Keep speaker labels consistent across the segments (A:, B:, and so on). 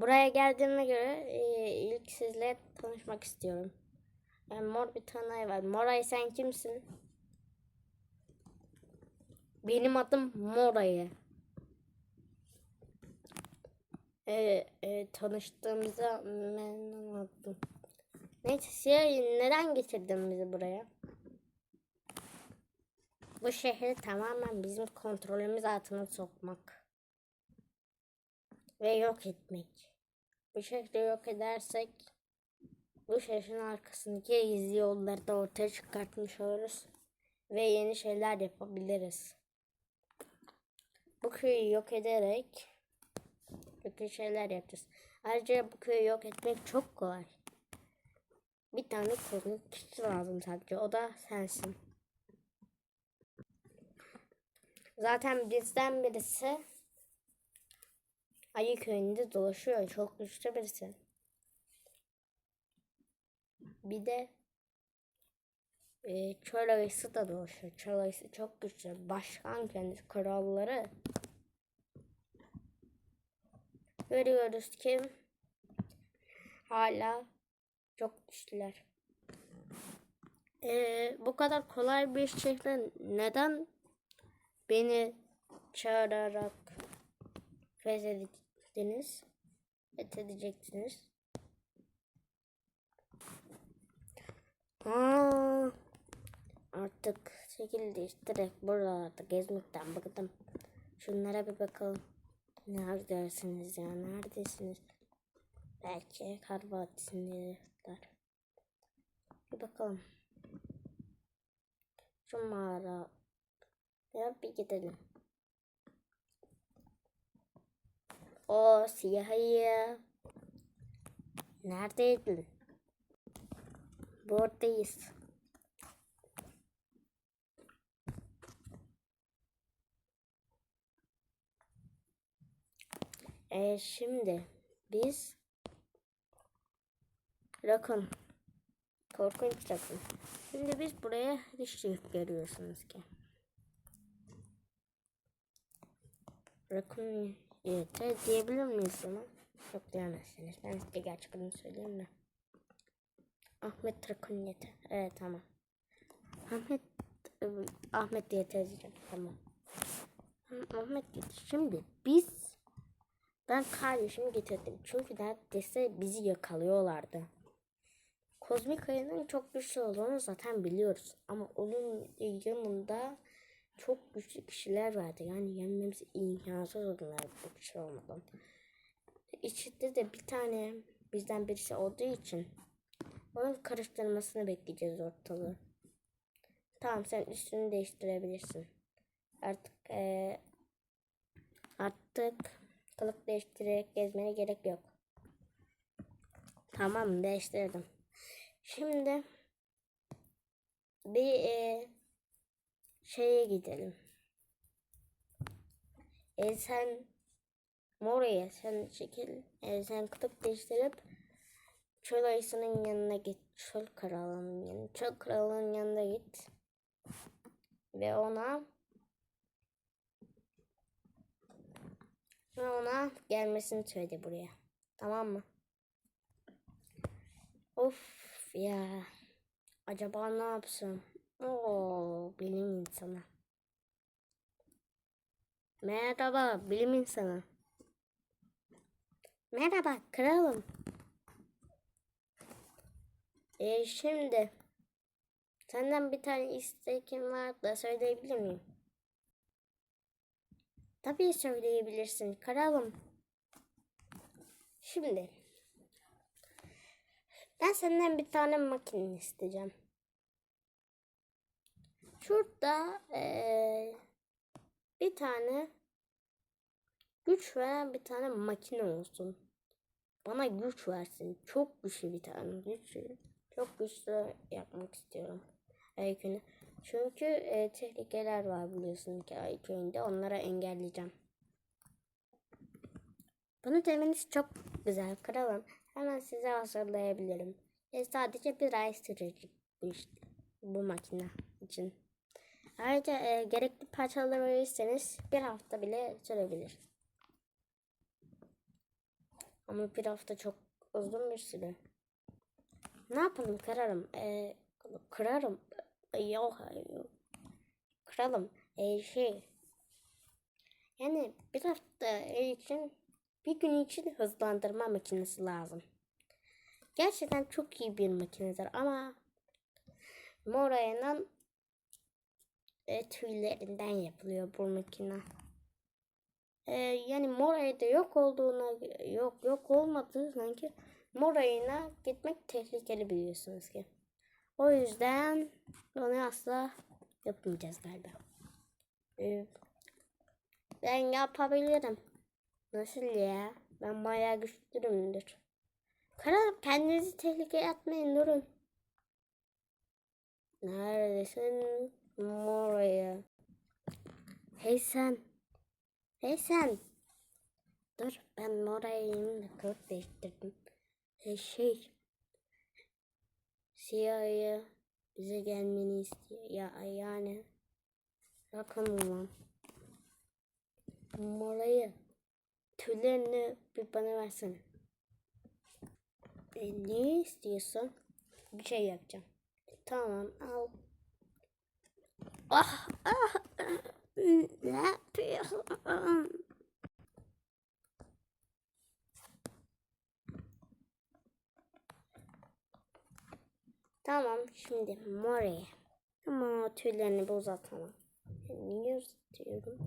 A: Buraya geldiğime göre e, ilk sizle tanışmak istiyorum. Ben mor bir tanay var. Moray sen kimsin? Benim adım Moray'ı. E, e, tanıştığımıza memnun oldum. Neyse şey, neden getirdin bizi buraya? Bu şehri tamamen bizim kontrolümüz altına sokmak. Ve yok etmek. Bu şehri yok edersek bu şehrin arkasındaki gizli yolları da ortaya çıkartmış oluruz. Ve yeni şeyler yapabiliriz. Bu köyü yok ederek kötü şeyler yapacağız. Ayrıca bu köyü yok etmek çok kolay. Bir tane kozmik kişi lazım sadece. O da sensin. Zaten bizden birisi Ayı köyünde dolaşıyor. Çok güçlü birisi. Bir de e, çöl ayısı da dolaşıyor. Çöl ayısı çok güçlü. Başkan kendisi kralları. Görüyoruz ki hala çok güçlüler. E, bu kadar kolay bir şehre neden beni çağırarak feshedecektiniz? Fethedeceksiniz. Aa, artık şekil değiştirerek buralarda gezmekten bıktım. Şunlara bir bakalım. Neredesiniz ya? Neredesiniz? Belki kar vadisindeler. Bir bakalım. Şu mağara. Ya bir gidelim. O siyah ayı. Neredeydin? Buradayız. Ee, şimdi biz Rakun Korkunç Rakun Şimdi biz buraya düştük görüyorsunuz ki Rakun yete diyebilir miyiz ona? Yok diyemezsiniz. Ben size gerçekten söyleyeyim mi? Ahmet Rakun yete. Evet tamam. Ahmet ıı, Ahmet diye tezeceğim. Tamam. Ahmet yete. Şimdi biz ben kardeşimi getirdim. Çünkü neredeyse bizi yakalıyorlardı. Kozmik ayının çok güçlü olduğunu zaten biliyoruz. Ama onun yanında çok güçlü kişiler vardı. Yani yenmemiz imkansız onlar bu kişi olmadan. İçinde de bir tane bizden birisi olduğu için onun karıştırmasını bekleyeceğiz ortalığı. Tamam sen üstünü değiştirebilirsin. Artık eee, artık kılık değiştirerek gezmene gerek yok. Tamam değiştirdim. Şimdi bir eee, şeye gidelim. E sen Mora'ya sen çekil. E sen kılık değiştirip çöl ayısının yanına git. Çöl kralının yanına. Çöl kralının yanına git. Ve ona ve ona gelmesini söyle buraya. Tamam mı? Of ya. Acaba ne yapsam? Oo, bilim insanı. Merhaba bilim insanı. Merhaba kralım. E şimdi senden bir tane istekim var da söyleyebilir miyim? Tabii söyleyebilirsin kralım. Şimdi ben senden bir tane makine isteyeceğim. Şurada eee, bir tane güç veren bir tane makine olsun. Bana güç versin. Çok güçlü bir tane güçlü. Çok güçlü yapmak istiyorum. Aykünü. Çünkü e, tehlikeler var biliyorsun ki Aykün'de. Onlara engelleyeceğim. Bunu demeniz çok güzel kralım. Hemen size hazırlayabilirim. E, sadece bir ay sürecek bu işte. Bu makine için. Ayrıca e, gerekli parçaları verirseniz bir hafta bile sürebilir. Ama bir hafta çok uzun bir süre. Ne yapalım kırarım. Ee, kırarım. Yok yok. Kıralım. Ee, şey. Yani bir hafta için bir gün için hızlandırma makinesi lazım. Gerçekten çok iyi bir makinedir ama Moraya'nın e, tüylerinden yapılıyor bu makine. E, yani Moraya'da yok olduğuna yok yok olmadığı sanki Moraya'na gitmek tehlikeli biliyorsunuz ki. O yüzden onu asla yapmayacağız galiba. E, ben yapabilirim. Nasıl ya? Ben bayağı güçlüyümdür. Kral kendinizi tehlikeye atmayın durun. Neredesin? Oraya. Hey sen. Hey sen. Dur ben Mora'yım da kılık değiştirdim. Hey şey. Siyah'ya bize gelmeni istiyor. Ya yani. Bakın ulan. Mora'yı. Tüylerini bir bana versene. E, ne istiyorsun? Bir şey yapacağım. Tamam al. Ah ah. Ne yapıyorsun? Tamam şimdi Mori. Ama tüylerini bir uzatamam. Niye uzatıyorum?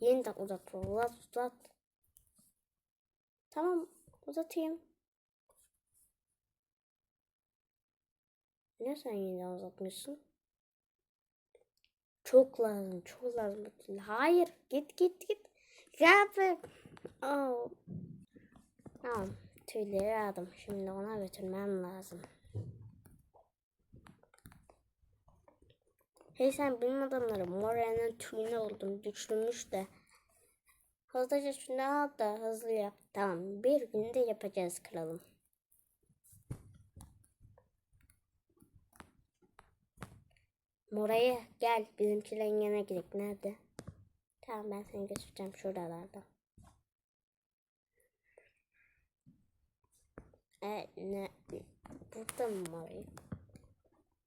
A: Yeniden uzat uzat uzat. Tamam uzatayım. Ne sen yine uzatmışsın? Çok lazım, çok lazım. Hayır, git git git. Gel Oh. Tamam, tüyleri aldım. Şimdi ona götürmem lazım. Hey sen benim adamları Morel'in tüyünü oldum. Güçlümüş de. Hızlıca şunu al da hızlı yap. Tamam bir günde yapacağız kralım. Moraya gel bizimkilerin yanına gidelim. Nerede? Tamam ben seni götüreceğim şuralarda. Evet ne? Burada mı Moraya?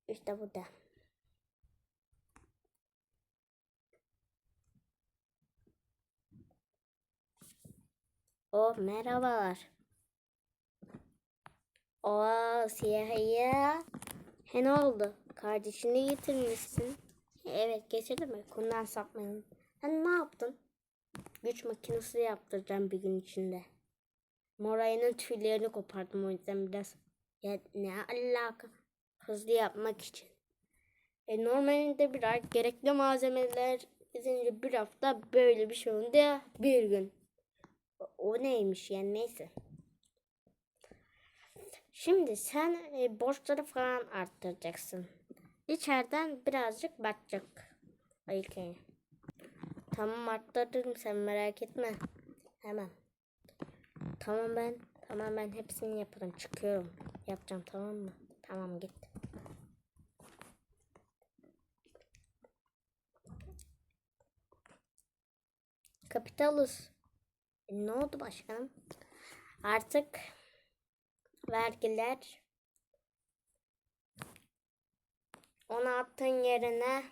A: İşte burada. Oh merhabalar. O siyahıya. He ne oldu? Kardeşini getirmişsin. Evet getirdim mi? Konudan sapmayalım. Sen ne yaptın? Güç makinesi yaptıracağım bir gün içinde. Moray'ın tüylerini kopardım o yüzden biraz. Ya ne alaka? Hızlı yapmak için. E normalde bir ay gerekli malzemeler izince bir hafta böyle bir şey oldu bir gün. O, o neymiş yani neyse. Şimdi sen e, borçları falan arttıracaksın. İçeriden birazcık bakacak. Ayıkayı. Tamam arttırdım sen merak etme. Hemen. Tamam ben. Tamam ben hepsini yaparım. Çıkıyorum. Yapacağım tamam mı? Tamam git. Kapitalus. E, ne oldu başkanım? Artık vergiler 10 altın yerine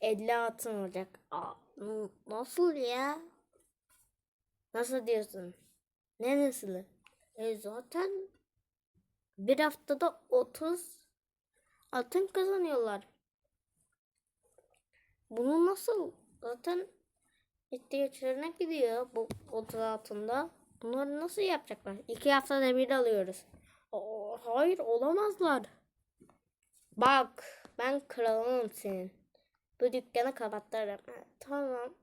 A: 50 altın olacak. Aa, nasıl ya? Nasıl diyorsun? Ne nasıl? E zaten bir haftada 30 altın kazanıyorlar. Bunu nasıl? Zaten ihtiyaçlarına gidiyor bu 30 altında. Bunları nasıl yapacaklar? İki haftada bir alıyoruz. Aa, hayır olamazlar. Bak ben kralım senin. Bu dükkanı kapattırırım. Ha, tamam.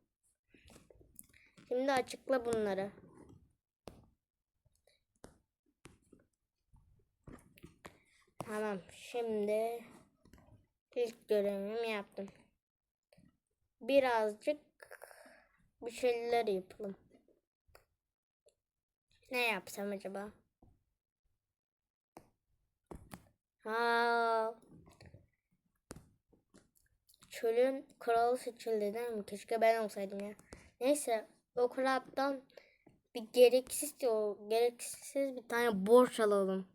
A: Şimdi açıkla bunları. Tamam şimdi ilk görevimi yaptım. Birazcık bir şeyler yapalım. Ne yapsam acaba? Ha. Çölün kralı seçildi değil mi? Keşke ben olsaydım ya. Neyse o kraldan bir gereksiz o gereksiz bir tane borç alalım.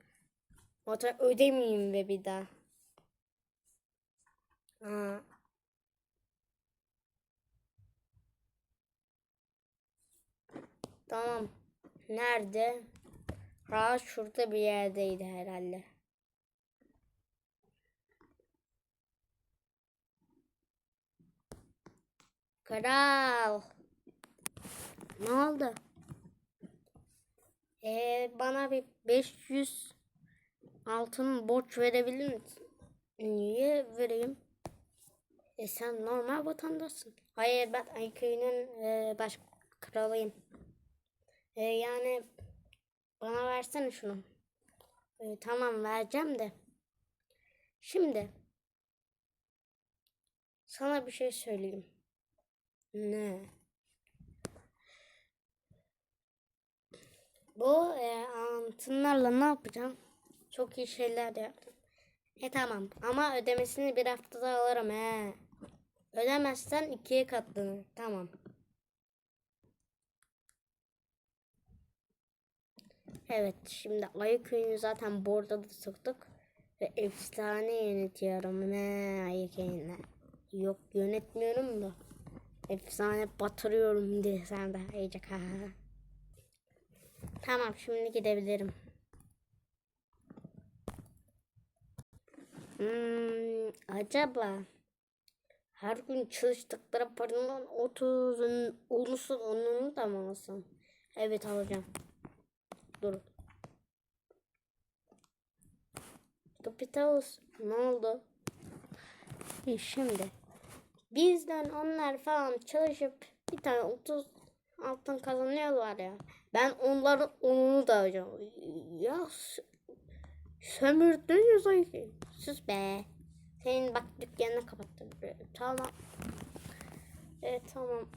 A: Motor ödemeyeyim ve bir daha. Aa. Tamam. Nerede? Ha şurada bir yerdeydi herhalde. Kral. Ne oldu? Ee, bana bir 500 altın borç verebilir misin? Niye vereyim? E sen normal vatandaşsın. Hayır ben Ayköy'ün e, baş kralıyım. E, yani bana versene şunu. E, tamam vereceğim de. Şimdi sana bir şey söyleyeyim. Ne? Bu e, altınlarla ne yapacağım? Çok iyi şeyler de yaptım. E tamam ama ödemesini bir haftada alırım he. Ödemezsen ikiye katlanır. Tamam. Evet şimdi Ayı Köyü'nü zaten borda da soktuk. Ve efsane yönetiyorum ne Ayı Köyü'nü. Yok yönetmiyorum da. Efsane batırıyorum diye sen de iyice ha. Tamam şimdi gidebilirim. Hmm, acaba her gün çalıştıkları paranın 30'un olusun onunu da mı alsam? Evet alacağım. Dur. Kapitalus ne oldu? E şimdi bizden onlar falan çalışıp bir tane 30 altın kazanıyorlar ya. Ben onların onunu da alacağım. Ya sömürdün ya sanki. Sus be. Senin bak dükkanını kapattım. E, Tamam. Evet tamam.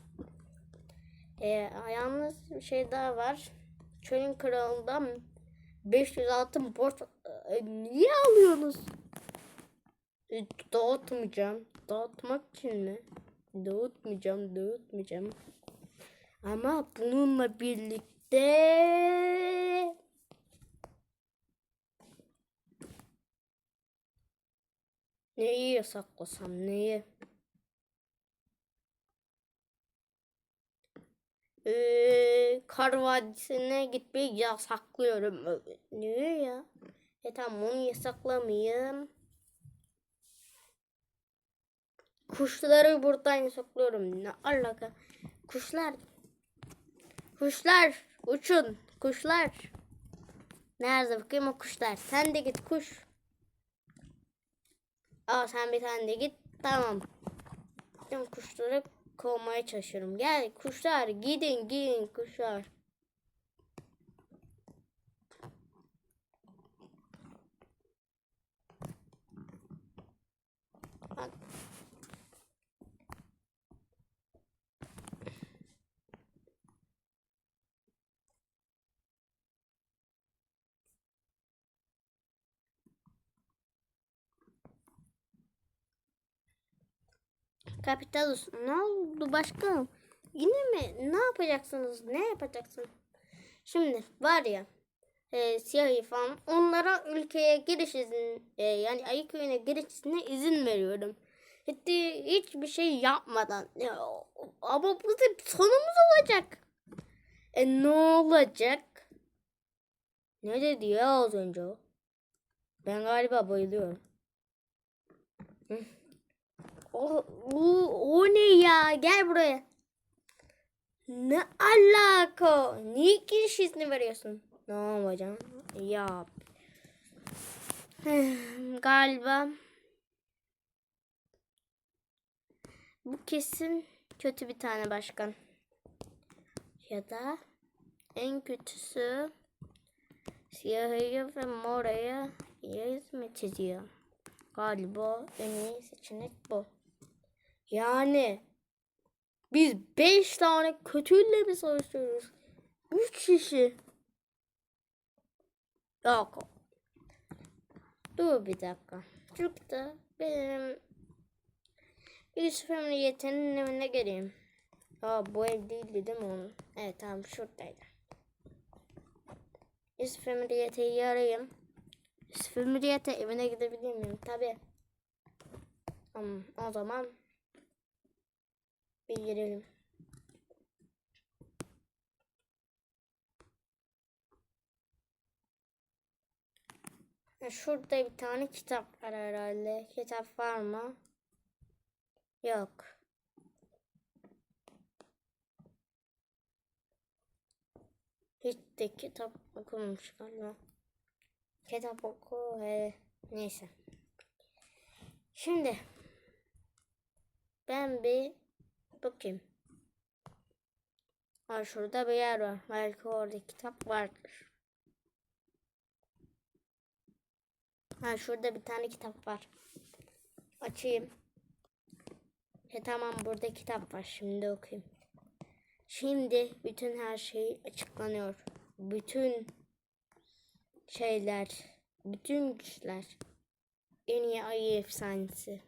A: E, yalnız bir şey daha var. Çölün kralından 500 altın borç E, niye alıyorsunuz? Dağıtmayacağım. Dağıtmak için mi? Dağıtmayacağım, dağıtmayacağım. Ama bununla birlikte neyi yasaklasam neyi? Ee, Kar Vadisi'ne gitmeyi yasaklıyorum. Niye ya? E tamam onu yasaklamayayım. Kuşları buradan yasaklıyorum. Ne alaka? Kuşlar. Kuşlar uçun. Kuşlar. Nerede bakayım o kuşlar? Sen de git kuş. Aa sen bir tane de git. Tamam. Tüm kuşları kovmaya çalışıyorum. Gel kuşlar gidin gidin kuşlar. Kapitalus ne oldu başkanım? Yine mi? Ne yapacaksınız? Ne yapacaksın? Şimdi var ya e, siyahi falan onlara ülkeye giriş izin e, yani ayı köyüne giriş iznine izin veriyorum. Hiç, hiçbir şey yapmadan. Ya, ama bu sonumuz olacak. E ne olacak? Ne dedi ya az önce o? Ben galiba bayılıyorum. O, o, o ne ya? Gel buraya. Ne alaka? Niye giriş izni veriyorsun? Ne yapacağım? Ya. Galiba bu kesin kötü bir tane başkan. Ya da en kötüsü siyahıyı ve morayı hizmet ediyor. Galiba en iyi seçenek bu. Yani biz 5 tane kötüyle mi savaşıyoruz? 3 kişi. Yok. Dur bir dakika. Çocukta benim Yusuf Emniyeti'nin evine geleyim. Aa bu ev değildi değil mi onun? Evet tamam şuradaydı. Yusuf Emre Yete'yi arayayım. Yusuf Emre Yete evine gidebilir miyim? Tabii. Tamam o zaman Ha, Şurada bir tane kitap var herhalde. Kitap var mı? Yok. Hiç de kitap okumamış galiba. Kitap oku. He. Neyse. Şimdi ben bir bakayım. Ha şurada bir yer var. Belki orada kitap vardır. Ha şurada bir tane kitap var. Açayım. He tamam burada kitap var. Şimdi okuyayım. Şimdi bütün her şey açıklanıyor. Bütün şeyler, bütün güçler. En iyi ayı efsanesi.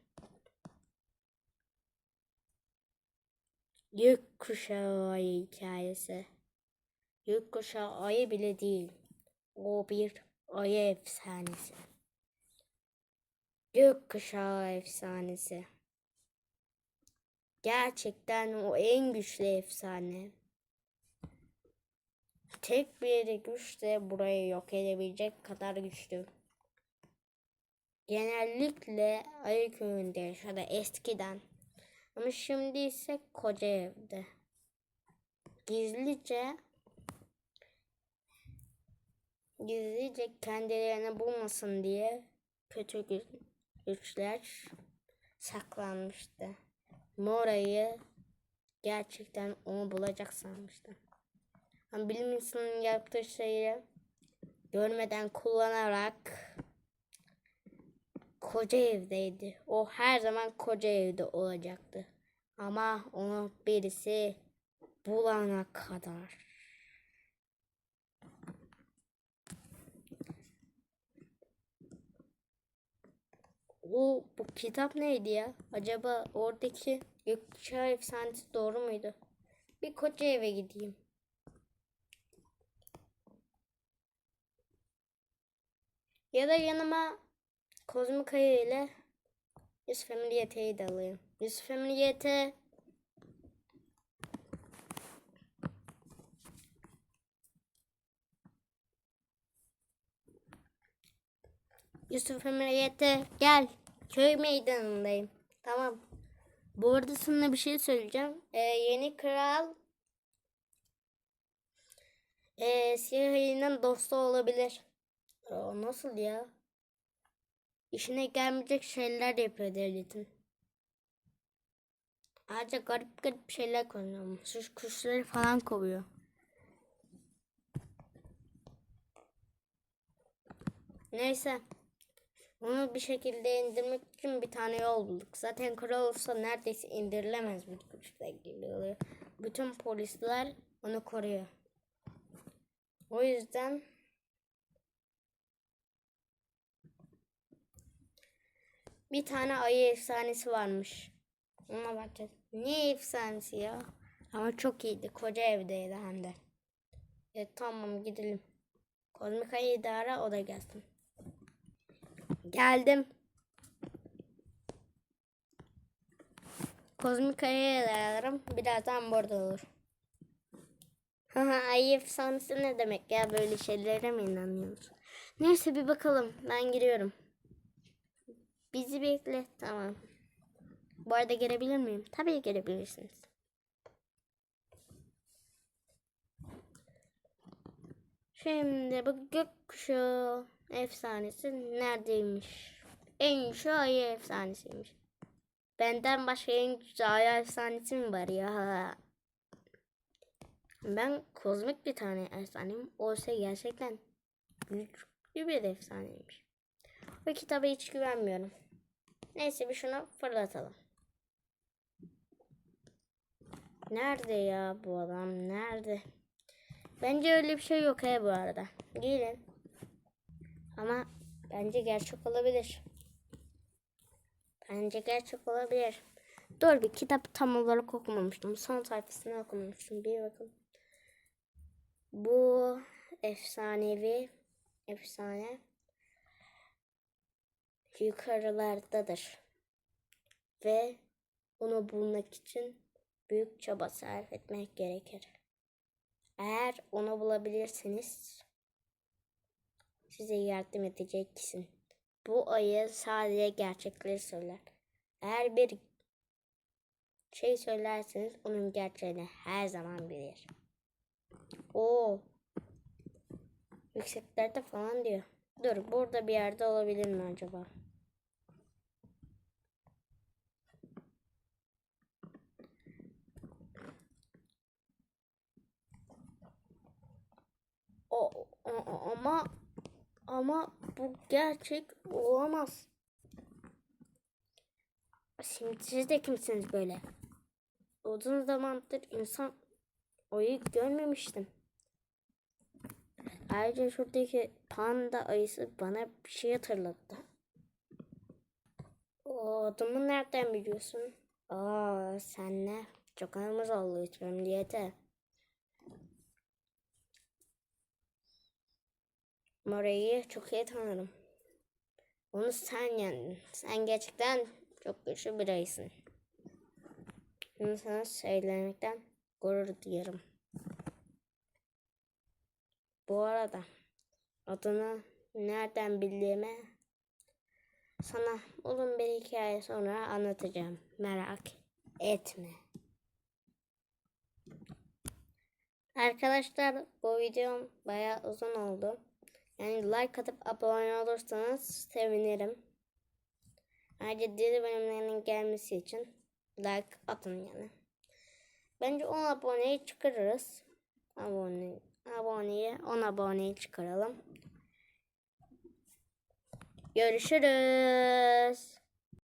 A: Yük kuşağı ayı hikayesi. Yük kuşağı ayı bile değil. O bir ayı efsanesi. Gökkuşağı efsanesi. Gerçekten o en güçlü efsane. Tek bir güçle burayı yok edebilecek kadar güçlü. Genellikle Ayı köyünde yaşadı eskiden. Ama şimdi ise koca evde. Gizlice gizlice kendilerini bulmasın diye kötü gü- güçler saklanmıştı. Mora'yı gerçekten onu bulacak sanmıştı. Ama bilim insanının yaptığı şeyi görmeden kullanarak koca evdeydi. O her zaman koca evde olacaktı. Ama onu birisi bulana kadar. O bu kitap neydi ya? Acaba oradaki gökkuşağı efsanesi doğru muydu? Bir koca eve gideyim. Ya da yanıma kozmik ayı ile Yusuf Emre Yete'yi de alayım. Yusuf Emre Yusuf Emre gel. Köy meydanındayım. Tamam. Bu arada sana bir şey söyleyeceğim. Ee, yeni kral ee, siyah dostu olabilir. O nasıl ya? İşine gelmeyecek şeyler yapıyor devletin. Ayrıca garip garip şeyler koyuyor. Suç kuşları falan kovuyor. Neyse. Onu bir şekilde indirmek için bir tane yol bulduk. Zaten kral olsa neredeyse indirilemez bu güçler gibi oluyor. Bütün polisler onu koruyor. O yüzden bir tane ayı efsanesi varmış. Ona bakacağız. Ne efsanesi ya? Ama çok iyiydi. Koca evdeydi hem de. E, tamam gidelim. Kozmik ayı idare o da gelsin. Geldim. Kozmik ayıya dayanırım. Birazdan burada olur. Ayı efsanesi ne demek ya böyle şeylere mi inanıyoruz? Neyse bir bakalım. Ben giriyorum. Bizi bekle. Tamam. Bu arada girebilir miyim? Tabii girebilirsiniz. Şimdi bu gökkuşağı efsanesi neredeymiş? En güçlü ayı efsanesiymiş. Benden başka en güçlü ayı efsanesi mi var ya? Ben kozmik bir tane efsaneyim. Oysa gerçekten güçlü bir efsaneymiş. Bu kitaba hiç güvenmiyorum. Neyse bir şunu fırlatalım. Nerede ya bu adam? Nerede? Bence öyle bir şey yok he bu arada. Gelin. Ama bence gerçek olabilir. Bence gerçek olabilir. Dur bir kitap tam olarak okumamıştım. Son sayfasını okumamıştım. Bir bakın. Bu efsanevi efsane yukarılardadır. Ve onu bulmak için büyük çaba sarf etmek gerekir. Eğer onu bulabilirseniz size yardım edecek kişinin. Bu ayı sadece gerçekleri söyler. Eğer bir şey söylerseniz onun gerçeğini her zaman bilir. Oo. Yükseklerde falan diyor. Dur burada bir yerde olabilir mi acaba? O, o- ama ama bu gerçek olamaz. Şimdi siz de kimsiniz böyle? Uzun zamandır insan ayı görmemiştim. Ayrıca şuradaki panda ayısı bana bir şey hatırlattı. O adımı nereden biliyorsun? Aa senle çok aramız oldu içmem diye Morayı çok iyi tanırım. Onu sen yendin. Sen gerçekten çok güçlü bir ayısın. Bunu sana söylemekten gurur duyarım. Bu arada adını nereden bildiğimi sana uzun bir hikaye sonra anlatacağım. Merak etme. Arkadaşlar bu videom bayağı uzun oldu. Yani like atıp abone olursanız sevinirim. Ayrıca diğer bölümlerinin gelmesi için like atın yani. Bence 10 aboneyi çıkarırız. Abone, aboneye 10 aboneyi çıkaralım. Görüşürüz.